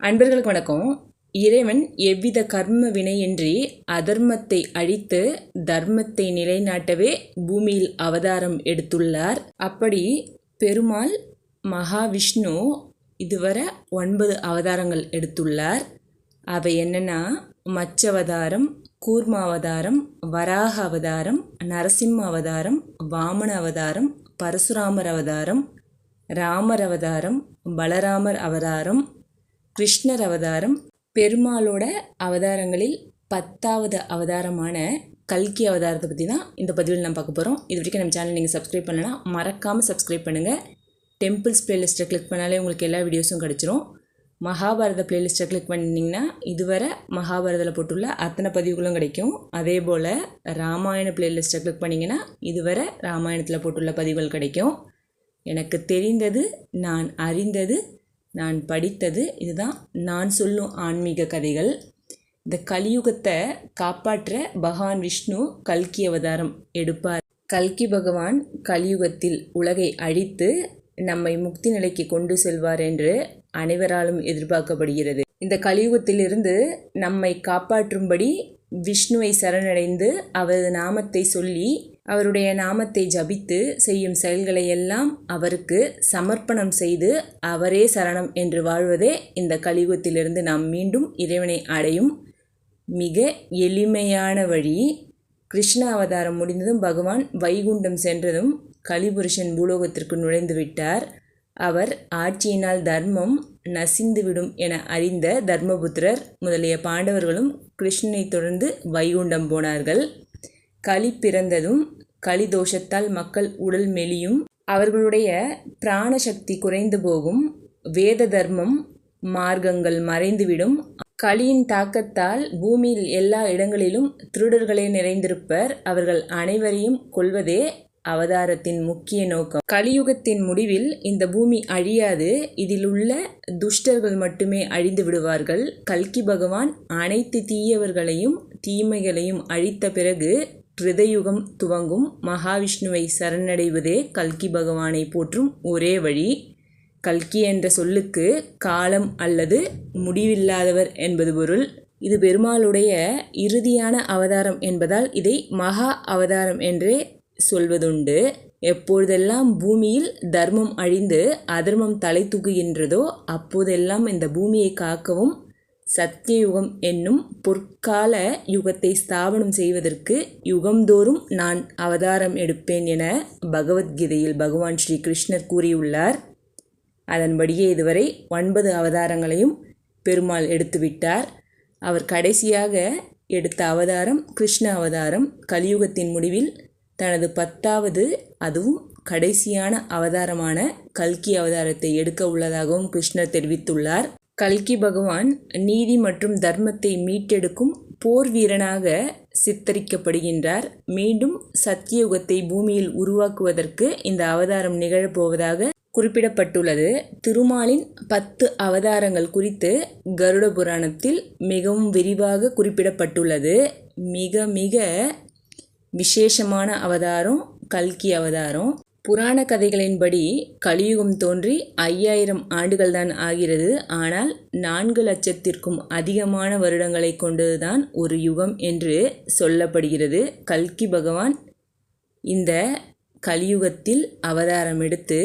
அன்பர்களுக்கு வணக்கம். இறைவன் எவ்வித கர்ம வினையின்றி அதர்மத்தை அழித்து தர்மத்தை நிலைநாட்டவே பூமியில் அவதாரம் எடுத்துள்ளார். அப்படி பெருமாள் மகாவிஷ்ணு இதுவரை ஒன்பது அவதாரங்கள் எடுத்துள்ளார். அவை என்னென்னா மச்சவதாரம் கூர்மாவதாரம் வராக அவதாரம் நரசிம்ம அவதாரம் வாமன அவதாரம் பரசுராமர் அவதாரம் ராமர் அவதாரம் பலராமர் அவதாரம் கிருஷ்ணர் அவதாரம் பெருமாளோட அவதாரங்களில் பத்தாவது அவதாரமான கல்கி அவதாரத்தை பற்றி தான் இந்த பதிவில் நம்ம பார்க்க போகிறோம் இது வரைக்கும் நம்ம சேனல் நீங்கள் சப்ஸ்கிரைப் பண்ணலாம் மறக்காமல் சப்ஸ்கிரைப் பண்ணுங்கள் டெம்பிள்ஸ் பிளேலிஸ்ட்டை கிளிக் பண்ணாலே உங்களுக்கு எல்லா வீடியோஸும் கிடச்சிரும். மகாபாரத பிளேலிஸ்ட்டை கிளிக் பண்ணிங்கன்னா இதுவரை மகாபாரதத்தில் போட்டுள்ள அத்தனை பதிவுகளும் கிடைக்கும். அதே போல் ராமாயண பிளேலிஸ்ட்டை கிளிக் பண்ணிங்கன்னா இதுவரை ராமாயணத்தில் போட்டுள்ள பதிவுகள் கிடைக்கும். எனக்கு தெரிந்தது நான் அறிந்தது நான் படித்தது இதுதான். நான் சொல்லும் ஆன்மீக கதைகள். இந்த கலியுகத்தை காப்பாற்ற பகவான் விஷ்ணு கல்கி அவதாரம் எடுப்பார். கல்கி பகவான் கலியுகத்தில் உலகை அழித்து நம்மை முக்தி நிலைக்கு கொண்டு செல்வார் என்று அனைவராலும் எதிர்பார்க்கப்படுகிறது. இந்த கலியுகத்திலிருந்து நம்மை காப்பாற்றும்படி விஷ்ணுவை சரணடைந்து அவரது நாமத்தை சொல்லி அவருடைய நாமத்தை ஜபித்து செய்யும் செயல்களை எல்லாம் அவருக்கு சமர்ப்பணம் செய்து அவரே சரணம் என்று வாழ்வதே இந்த கலியுகத்திலிருந்து நாம் மீண்டும் இறைவனை அடையும் மிக எளிமையான வழி. கிருஷ்ண அவதாரம் முடிந்ததும் பகவான் வைகுண்டம் சென்றதும் கலிபுருஷன் பூலோகத்திற்கு நுழைந்து விட்டார். அவர் ஆட்சியினால் தர்மம் நசிந்துவிடும் என அறிந்த தர்மபுத்திரர் முதலிய பாண்டவர்களும் கிருஷ்ணனை தொடர்ந்து வைகுண்டம் போனார்கள். களி பிறந்ததும் களி தோஷத்தால் மக்கள் உடல் மெலியும் அவர்களுடைய பிராணசக்தி குறைந்து போகும் வேத தர்மம் மார்க்கங்கள் மறைந்துவிடும். களியின் தாக்கத்தால் பூமியில் எல்லா இடங்களிலும் திருடர்களே நிறைந்திருப்பர். அவர்கள் அனைவரையும் கொள்வதே அவதாரத்தின் முக்கிய நோக்கம். கலியுகத்தின் முடிவில் இந்த பூமி அழியாது. இதில் உள்ள துஷ்டர்கள் மட்டுமே அழிந்து விடுவார்கள். கல்கி பகவான் அனைத்து தீயவர்களையும் தீமைகளையும் அழித்த பிறகு கிருதயுகம் துவங்கும். மகாவிஷ்ணுவை சரணடைவதே கல்கி பகவானை போற்றும் ஒரே வழி. கல்கி என்ற சொல்லுக்கு காலம் அல்லது முடிவில்லாதவர் என்பது பொருள். இது பெருமாளுடைய இறுதியான அவதாரம் என்பதால் இதை மகா அவதாரம் என்றே சொல்வதுண்டு. எப்பொழுதெல்லாம் பூமியில் தர்மம் அழிந்து அதர்மம் தலை தூக்குகின்றதோ அப்போதெல்லாம் இந்த பூமியை காக்கவும் சத்தியயுகம் என்னும் பொற்கால யுகத்தை ஸ்தாபனம் செய்வதற்கு யுகம்தோறும் நான் அவதாரம் எடுப்பேன் என பகவத்கீதையில் பகவான் ஸ்ரீ கிருஷ்ணர் கூறியுள்ளார். அதன்படியே இதுவரை ஒன்பது அவதாரங்களையும் பெருமாள் எடுத்துவிட்டார். அவர் கடைசியாக எடுத்த அவதாரம் கிருஷ்ண அவதாரம் கலியுகத்தின் முடிவில் தனது பத்தாவது அதுவும் கடைசியான அவதாரமான கல்கி அவதாரத்தை எடுக்க உள்ளதாகவும் கிருஷ்ணர் தெரிவித்துள்ளார். கல்கி பகவான் நீதி மற்றும் தர்மத்தை மீட்டெடுக்கும் போர் வீரனாக சித்தரிக்கப்படுகின்றார். மீண்டும் சத்தியுகத்தை பூமியில் உருவாக்குவதற்கு இந்த அவதாரம் நிகழப்போவதாக குறிப்பிடப்பட்டுள்ளது. திருமாலின் பத்து அவதாரங்கள் குறித்து கருட புராணத்தில் மிகவும் விரிவாக குறிப்பிடப்பட்டுள்ளது. மிக மிக விசேஷமான அவதாரம் கல்கி அவதாரம். புராண கதைகளின்படி கலியுகம் தோன்றி ஐயாயிரம் ஆண்டுகள் தான் ஆகிறது. ஆனால் நான்கு லட்சத்திற்கும் அதிகமான வருடங்களை கொண்டதுதான் ஒரு யுகம் என்று சொல்லப்படுகிறது. கல்கி பகவான் இந்த கலியுகத்தில் அவதாரம் எடுத்து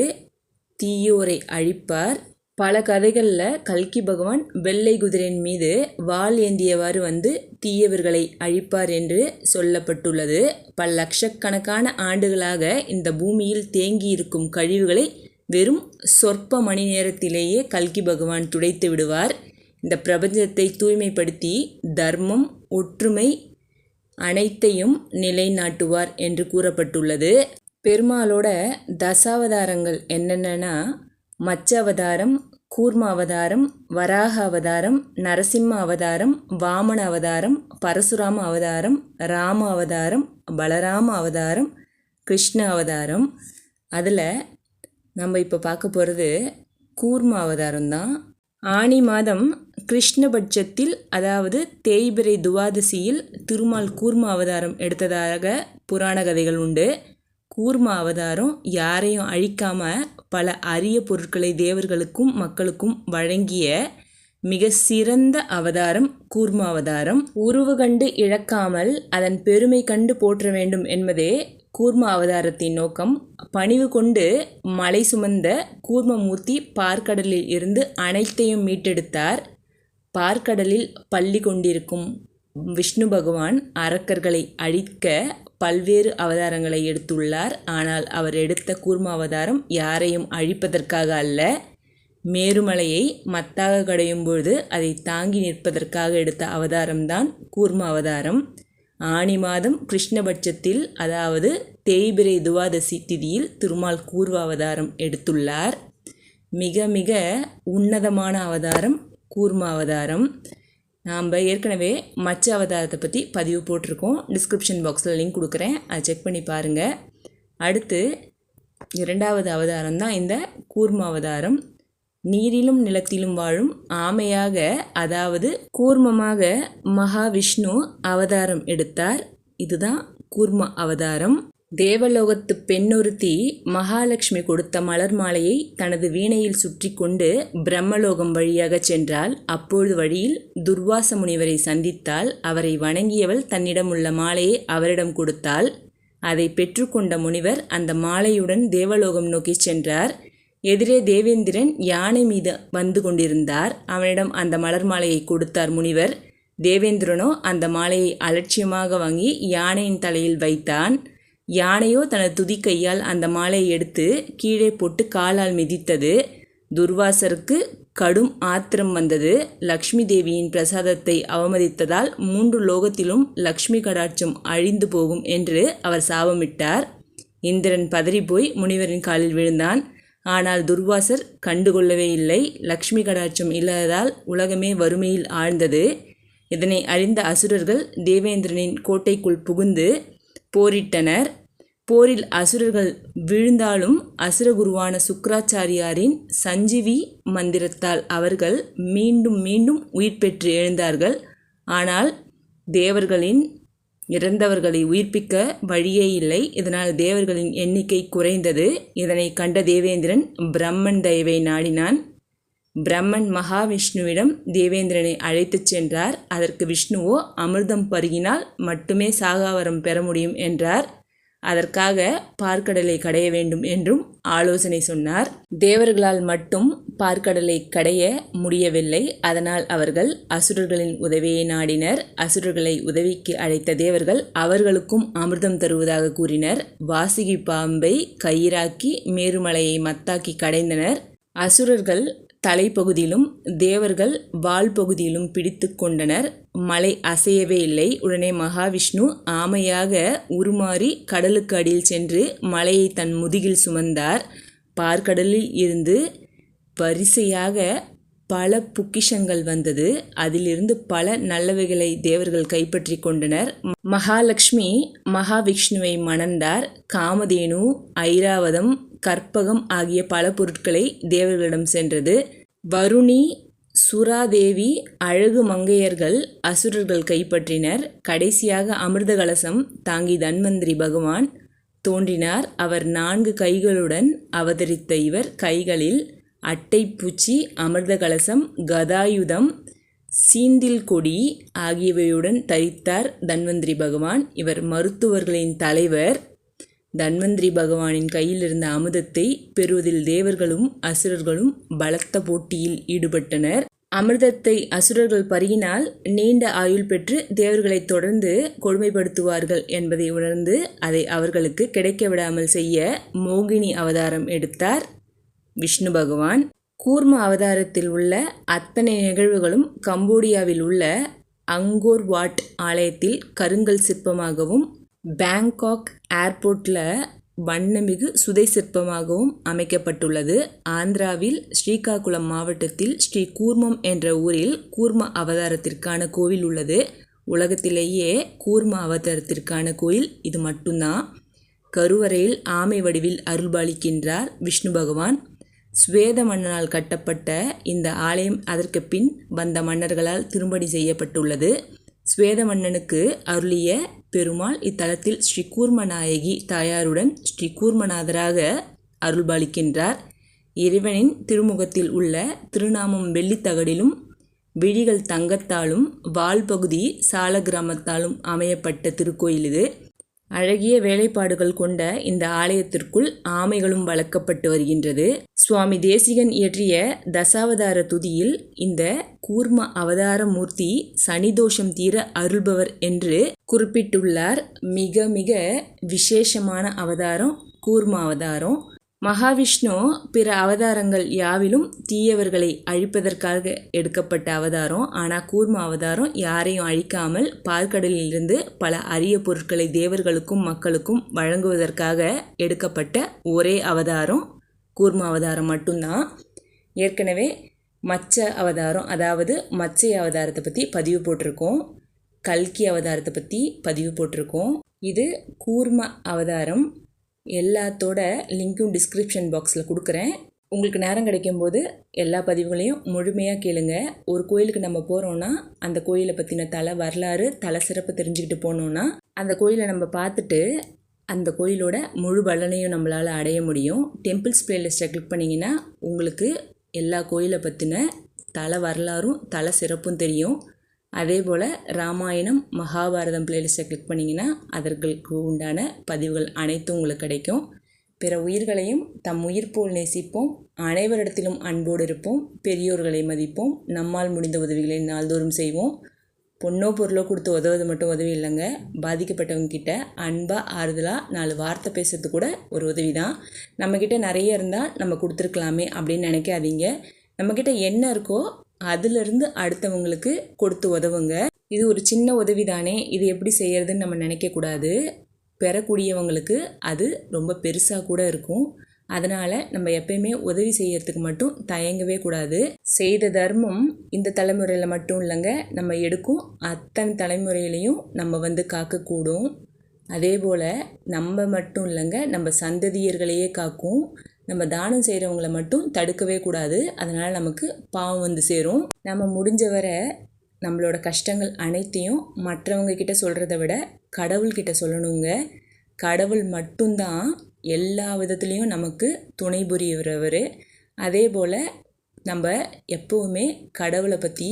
தீயோரை அழிப்பார். பல கதைகளில் கல்கி பகவான் வெள்ளை குதிரையின் மீது வால் ஏந்தியவாறு வந்து தீயவர்களை அழிப்பார் என்று சொல்லப்பட்டுள்ளது. பல லட்சக்கணக்கான ஆண்டுகளாக இந்த பூமியில் தேங்கியிருக்கும் கழிவுகளை வெறும் சொற்ப மணி நேரத்திலேயே கல்கி பகவான் துடைத்து விடுவார். இந்த பிரபஞ்சத்தை தூய்மைப்படுத்தி தர்மம் ஒற்றுமை அனைத்தையும் நிலைநாட்டுவார் என்று கூறப்பட்டுள்ளது. பெருமாளோட தசாவதாரங்கள் என்னென்னா மச்ச அவதாரம் கூர்ம அவதாரம் வராக அவதாரம் நரசிம்ம அவதாரம் வாமன அவதாரம் பரசுராம அவதாரம் ராம அவதாரம் பலராம அவதாரம் கிருஷ்ண அவதாரம் அதில் நம்ம இப்போ பார்க்க போகிறது கூர்ம அவதாரம் தான். ஆணி மாதம் கிருஷ்ணபட்சத்தில் அதாவது தேய்பிரை துவாதசியில் திருமால் கூர்ம அவதாரம் எடுத்ததாக புராண கதைகள் உண்டு. கூர்ம அவதாரம் யாரையும் அழிக்காமல் பல அரிய பொருட்களை தேவர்களுக்கும் மக்களுக்கும் வழங்கிய மிக சிறந்த அவதாரம் கூர்ம அவதாரம். உருவு கண்டு இழக்காமல் அதன் பெருமை கண்டு போற்ற வேண்டும் என்பதே கூர்ம அவதாரத்தின் நோக்கம். பணிவு கொண்டு மலை சுமந்த கூர்மமூர்த்தி பார்க்கடலில் இருந்து அனைத்தையும் மீட்டெடுத்தார். பார்க்கடலில் பள்ளி கொண்டிருக்கும் விஷ்ணு பகவான் அரக்கர்களை அழிக்க பல்வேறு அவதாரங்களை எடுத்துள்ளார். ஆனால் அவர் எடுத்த கூர்ம அவதாரம் யாரையும் அழிப்பதற்காக அல்ல. மேருமலையை மத்தாக கடையும் பொழுது அதை தாங்கி நிற்பதற்காக எடுத்த அவதாரம்தான் கூர்ம அவதாரம். ஆனி மாதம் கிருஷ்ணபட்சத்தில் அதாவது தேய்பிரை துவாதசி திதியில் திருமால் கூர்வ அவதாரம் எடுத்துள்ளார். மிக மிக உன்னதமான அவதாரம் கூர்ம அவதாரம். நாம் ஏற்கனவே மச்ச அவதாரத்தை பற்றி பதிவு போட்டிருக்கோம். டிஸ்கிரிப்ஷன் பாக்ஸில் லிங்க் கொடுக்குறேன். அதை செக் பண்ணி பாருங்கள் அடுத்து இரண்டாவது அவதாரம் தான் இந்த கூர்ம அவதாரம். நீரிலும் நிலத்திலும் வாழும் ஆமையாக அதாவது கூர்மமாக மகாவிஷ்ணு அவதாரம் எடுத்தார். இதுதான் கூர்ம அவதாரம். தேவலோகத்து பெண்ணொருத்தி மகாலட்சுமி கொடுத்த மலர் மாலையை தனது வீணையில் சுற்றி கொண்டு பிரம்மலோகம் வழியாக சென்றால் அப்பொழுது வழியில் துர்வாச முனிவரை சந்தித்தால் அவரை வணங்கியவள் தன்னிடம் உள்ள மாலையை அவரிடம் கொடுத்தாள். அதை பெற்றுக்கொண்ட முனிவர் அந்த மாலையுடன் தேவலோகம் நோக்கி சென்றார். எதிரே தேவேந்திரன் யானை மீது வந்து கொண்டிருந்தார். அவனிடம் அந்த மலர் மாலையை கொடுத்தார் முனிவர். தேவேந்திரனோ அந்த மாலையை அலட்சியமாக வாங்கி யானையின் தலையில் வைத்தான். யானையோ தனது துதிக்கையால் அந்த மாலையை எடுத்து கீழே போட்டு காலால் மிதித்தது. துர்வாசருக்கு கடும் ஆத்திரம் வந்தது. லக்ஷ்மி தேவியின் பிரசாதத்தை அவமதித்ததால் மூன்று லோகத்திலும் லக்ஷ்மி கடாட்சம் அழிந்து போகும் என்று அவர் சாபமிட்டார். இந்திரன் பதறிப்போய் முனிவரின் காலில் விழுந்தான். ஆனால் துர்வாசர் கண்டுகொள்ளவே இல்லை. லக்ஷ்மி கடாட்சம் இல்லாததால் உலகமே வறுமையில் ஆழ்ந்தது. இதனை அறிந்த அசுரர்கள் தேவேந்திரனின் கோட்டைக்குள் புகுந்து போரிட்டனர். போரில் அசுரர்கள் விழுந்தாலும் அசுரகுருவான சுக்கராச்சாரியாரின் சஞ்சீவி மந்திரத்தால் அவர்கள் மீண்டும் மீண்டும் உயிர் பெற்று எழுந்தார்கள். ஆனால் தேவர்களின் இறந்தவர்களை உயிர்ப்பிக்க வழியே இல்லை. இதனால் தேவர்களின் எண்ணிக்கை குறைந்தது. இதனை கண்ட தேவேந்திரன் பிரம்மன் தயவை நாடினான். பிரம்மன் மகாவிஷ்ணுவிடம் தேவேந்திரனை அழைத்துச் சென்றார். அதற்கு விஷ்ணுவோ அமிர்தம் பருகினால் மட்டுமே சாகாவரம் பெற முடியும் என்றார். அதற்காக பார்க்கடலை கடைய வேண்டும் என்றும் ஆலோசனை சொன்னார். தேவர்களால் மட்டும் பார்க்கடலை கடைய முடியவில்லை. அதனால் அவர்கள் அசுரர்களின் உதவியை நாடினர். அசுரர்களை உதவிக்கு அழைத்த தேவர்கள் அவர்களுக்கும் அமிர்தம் தருவதாக கூறினர். வாசுகி பாம்பை கயிறாக்கி மேருமலையை மத்தாக்கி கடைந்தனர். அசுரர்கள் தலைப்பகுதியிலும் தேவர்கள் வால் பகுதியிலும் பிடித்து கொண்டனர். மலை அசையவே இல்லை. உடனே மகாவிஷ்ணு ஆமையாக உருமாறி கடலுக்கு அடியில் சென்று மலையை தன் முதுகில் சுமந்தார். பார்க்கடலில் இருந்து வரிசையாக பல பொக்கிஷங்கள் வந்தது. அதிலிருந்து பல நல்லவைகளை தேவர்கள் கைப்பற்றி கொண்டனர். மகாலட்சுமி மகாவிஷ்ணுவை மணந்தார். காமதேனு ஐராவதம் கற்பகம் ஆகிய பல பொருட்களை தேவர்களிடம் சென்றது. வருணி சுராதேவி அழகு மங்கையர்கள் அசுரர்கள் கைப்பற்றினர். கடைசியாக அமிர்த கலசம் தாங்கி தன்வந்திரி பகவான் தோன்றினார். அவர் நான்கு கைகளுடன் அவதரித்த இவர் கைகளில் அட்டைப்பூச்சி அமிர்த கலசம் கதாயுதம் சீந்தில் கொடி ஆகியவையுடன் தரித்தார் தன்வந்திரி பகவான். இவர் மருத்துவர்களின் தலைவர். தன்வந்திரி பகவானின் கையில் இருந்த அமிர்தத்தை பெறுவதில் தேவர்களும் அசுரர்களும் பலத்த போட்டியில் ஈடுபட்டனர். அமிர்தத்தை அசுரர்கள் பருகினால் நீண்ட ஆயுள் பெற்று தேவர்களை தொடர்ந்து கொடுமைப்படுத்துவார்கள் என்பதை உணர்ந்து அதை அவர்களுக்கு கிடைக்க விடாமல் செய்ய மோகினி அவதாரம் எடுத்தார். விஷ்ணு பகவான் கூர்ம அவதாரத்தில் உள்ள அத்தனை நிகழ்வுகளும் கம்போடியாவில் உள்ள அங்கோர் வாட் ஆலயத்தில் கருங்கல் சிற்பமாகவும் பேங்காக் ஏர்போர்ட்டில் வண்ணமிகு சுதை சிற்பமாகவும் அமைக்கப்பட்டுள்ளது. ஆந்திராவில் ஸ்ரீகாகுளம் மாவட்டத்தில் ஸ்ரீ கூர்மம் என்ற ஊரில் கூர்ம அவதாரத்திற்கான கோவில் உள்ளது. உலகத்திலேயே கூர்ம அவதாரத்திற்கான கோயில் இது மட்டும்தான். கருவறையில் ஆமை வடிவில் அருள்பாலிக்கின்றார் விஷ்ணு பகவான். ஸ்வேத மன்னனால் கட்டப்பட்ட இந்த ஆலயம் அதற்கு பின் வந்த மன்னர்களால் திரும்படி செய்யப்பட்டுள்ளது. ஸ்வேதமன்னனுக்கு அருளிய பெருமாள் இத்தலத்தில் ஸ்ரீ கூர்மநாயகி தாயாருடன் ஸ்ரீ கூர்மநாதராக அருள்பாலிக்கின்றார். இறைவனின் திருமுகத்தில் உள்ள திருநாமம் வெள்ளித்தகடிலும் விழிகள் தங்கத்தாலும் வால் பகுதி சால கிராமத்தாலும் அமையப்பட்ட திருக்கோயில் இது அழகிய வேலைப்பாடுகள் கொண்ட இந்த ஆலயத்திற்குள் ஆமைகளும் வளர்க்கப்பட்டு வருகின்றது. சுவாமி தேசிகன் இயற்றிய தசாவதார துதியில் இந்த கூர்ம அவதார மூர்த்தி சனிதோஷம் தீர அருள்பவர் என்று குறிப்பிட்டுள்ளார். மிக மிக விசேஷமான அவதாரம் கூர்ம அவதாரம். மகாவிஷ்ணு பிற அவதாரங்கள் யாவிலும் தீயவர்களை அழிப்பதற்காக எடுக்கப்பட்ட அவதாரம். ஆனால் கூர்ம அவதாரம் யாரையும் அழிக்காமல் பால்கடலிலிருந்து பல அரிய பொருட்களை தேவர்களுக்கும் மக்களுக்கும் வழங்குவதற்காக எடுக்கப்பட்ட ஒரே அவதாரம் கூர்ம அவதாரம் மட்டும்தான். ஏற்கனவே மச்ச அவதாரம் அதாவது மச்சை அவதாரத்தை பற்றி பதிவு போட்டிருக்கோம். கல்கி அவதாரத்தை பற்றி பதிவு போட்டிருக்கோம். இது கூர்ம அவதாரம் எல்லாத்தோட லிங்க்கும் டிஸ்கிரிப்ஷன் பாக்ஸில் கொடுக்குறேன். உங்களுக்கு நேரம் கிடைக்கும்போது எல்லா பதிவுகளையும் முழுமையாக கேளுங்க. ஒரு கோயிலுக்கு நம்ம போகிறோன்னா அந்த கோயிலை பற்றின தலை வரலாறு தலை சிறப்பு தெரிஞ்சுக்கிட்டு போனோன்னா அந்த கோயிலை நம்ம பார்த்துட்டு அந்த கோயிலோட முழு பலனையும் நம்மளால் அடைய முடியும். டெம்பிள்ஸ் பிளேலிஸ்ட்டை கிளிக் பண்ணிங்கன்னா உங்களுக்கு எல்லா கோயிலை பற்றின தலை வரலாறும் தலை சிறப்பும் தெரியும். அதே போல் ராமாயணம் மகாபாரதம் பிளேலிஸ்ட்டை கிளிக் பண்ணிங்கன்னா அதற்கு உண்டான பதிவுகள் அனைத்தும் உங்களுக்கு கிடைக்கும். பிற உயிர்களையும் தம் உயிர் போல் நேசிப்போம். அனைவரிடத்திலும் அன்போடு இருப்போம். பெரியோர்களை மதிப்போம். நம்மால் முடிந்த உதவிகளை நாள்தோறும் செய்வோம். பொண்ணோ பொருளோ கொடுத்து உதவுவது மட்டும் உதவி இல்லைங்க. பாதிக்கப்பட்டவங்க கிட்ட அன்பாக ஆறுதலாக நாலு வார்த்தை பேசுறது கூட ஒரு உதவி தான். நம்மக்கிட்ட நிறைய இருந்தால் நம்ம கொடுத்துருக்கலாமே அப்படின்னு நினைக்காதீங்க. நம்மக்கிட்ட என்ன இருக்கோ அதுலேருந்து அடுத்தவங்களுக்கு கொடுத்து உதவுங்க. இது ஒரு சின்ன உதவி தானே. இது எப்படி செய்யறதுன்னு நம்ம நினைக்கக்கூடாது பெறக்கூடியவங்களுக்கு அது ரொம்ப பெருசாக கூட இருக்கும். அதனால் நம்ம எப்பயுமே உதவி செய்யறதுக்கு மட்டும் தயங்கவே கூடாது. செய்த தர்மம் இந்த தலைமுறையில் மட்டும் இல்லைங்க. நம்ம எடுக்கும் அத்தனை தலைமுறையிலையும் நம்ம வந்து காக்கக்கூடும். அதே போல் நம்ம மட்டும் இல்லைங்க. நம்ம சந்ததியர்களையே காக்கும். நம்ம தானம் செய்கிறவங்கள மட்டும் தடுக்கவே கூடாது. அதனால் நமக்கு பாவம் வந்து சேரும். நம்ம முடிஞ்ச வரை நம்மளோட கஷ்டங்கள் அனைத்தையும் மற்றவங்க கிட்ட சொல்கிறத விட கடவுள்கிட்ட சொல்லணுங்க. கடவுள் மட்டும்தான் எல்லா விதத்துலேயும் நமக்கு துணை புரியவர் அதே போல் நம்ம எப்போவுமே கடவுளை பற்றி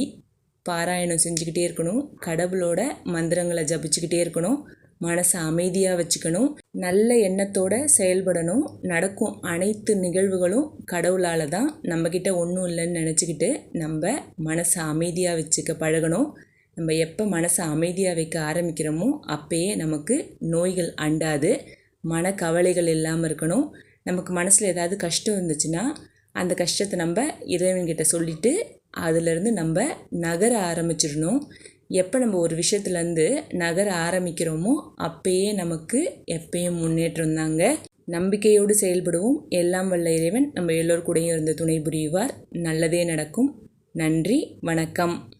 பாராயணம் செஞ்சுக்கிட்டே இருக்கணும். கடவுளோட மந்திரங்களை ஜபிச்சுக்கிட்டே இருக்கணும். மனசை அமைதியாக வச்சுக்கணும். நல்ல எண்ணத்தோடு செயல்படணும். நடக்கும் அனைத்து நிகழ்வுகளும் கடவுளால் தான் நம்மக்கிட்ட ஒன்றும் இல்லைன்னு நினச்சிக்கிட்டு நம்ம மனசை அமைதியாக வச்சுக்க பழகணும். நம்ம எப்போ மனசை அமைதியாக வைக்க ஆரம்பிக்கிறோமோ அப்போயே நமக்கு நோய்கள் அண்டாது. மன கவலைகள் இல்லாமல் இருக்கணும். நமக்கு மனசில் ஏதாவது கஷ்டம் இருந்துச்சுன்னா அந்த கஷ்டத்தை நம்ம இறைவன்கிட்ட சொல்லிவிட்டு அதிலிருந்து நம்ம நகர ஆரம்பிச்சிடணும். எப்போ நம்ம ஒரு விஷயத்துலேருந்து நகர ஆரம்பிக்கிறோமோ அப்பயே நமக்கு எப்பயும் முன்னேற்றம் தாங்க நம்பிக்கையோடு செயல்படுவோம். எல்லாம் வல்ல இறைவன் நம்ம எல்லோர் கூடயும் இருந்து துணை புரிவார். நல்லதே நடக்கும். நன்றி. வணக்கம்.